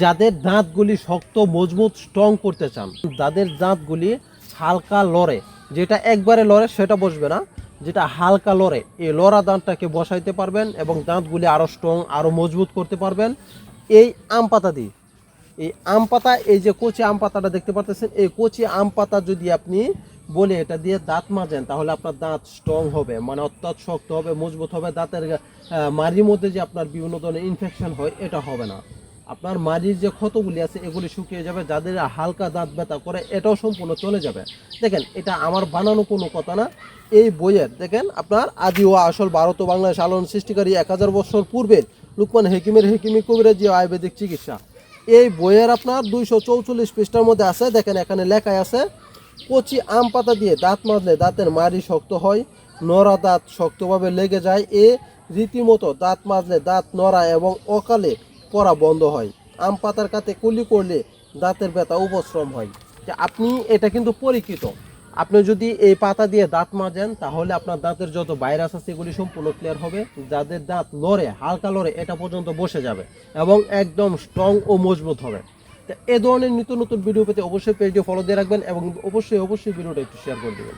যাদের দাঁতগুলি শক্ত, মজবুত স্ট্রং করতে চান। যাদের দাঁতগুলি হালকা লড়ে, যেটা একবারে লড়ে সেটা বসবে না, যেটা হালকা লড়ে, এই লড়া দাঁতটাকে বসাইতে পারবেন এবং দাঁতগুলি আরও স্ট্রং আরও মজবুত করতে পারবেন। এই আম পাতা দিয়ে, এই আম পাতা, এই যে কচি আম পাতাটা দেখতে পাচ্ছেন এই কচি আম পাতা যদি আপনি বলে এটা দিয়ে দাঁত মাজেন, তাহলে আপনার দাঁত স্ট্রং হবে মানে অত্যন্ত শক্ত হবে, মজবুত হবে, দাঁতের মাড়ির মধ্যে যে আপনার বিভিন্ন ধরনের ইনফেকশন হয়, এটা হবে না। আপনার মাড়ির যে ক্ষতগুলি আছে, এগুলি শুকিয়ে যাবে, যাদের হালকা দাঁত ব্যথা করে, এটাও সম্পূর্ণ চলে যাবে। দেখেন, এটা আমার বানানো কোনো কথা না। এই বইয়ের, দেখেন, আপনার আদি ও আসল ভারত ও বাংলাদেশ আলোড়ন সৃষ্টিকারী এক হাজার বছর পূর্বে লুকমান হেকিমের হেকিমি কবিরাজি আয়ুর্বেদিক চিকিৎসা। এই বইয়ের আপনার দুইশো চৌচল্লিশ পৃষ্ঠার মধ্যে আছে, দেখেন, এখানে লেখায় আছে, কচি আম পাতা দিয়ে দাঁত মাজলে দাঁতের মাড়ি শক্ত হয়, নড়া দাঁত শক্তভাবে লেগে যায়, এ রীতিমতো দাঁত মাজলে দাঁত নড়া এবং অকালে পড়া বন্ধ হয়। আম পাতার কাতে কুলি করলে দাঁতের ব্যথা উপশ্রম হয়। আপনি এটা কিন্তু পরীক্ষিত। আপনি যদি এই পাতা দিয়ে দাঁত মাজেন, তাহলে আপনার দাঁতের যত ভাইরাস আছে এগুলি সম্পূর্ণ ক্লিয়ার হবে। যাদের দাঁত লড়ে হালকা লড়ে এটা পর্যন্ত বসে যাবে এবং একদম স্ট্রং ও মজবুত হবে। তো এ ধরনের নিত্য নতুন ভিডিও পেতে অবশ্যই পেজটি ফলো দিয়ে রাখবেন এবং অবশ্যই অবশ্যই ভিডিওটা একটু শেয়ার করে দেবেন।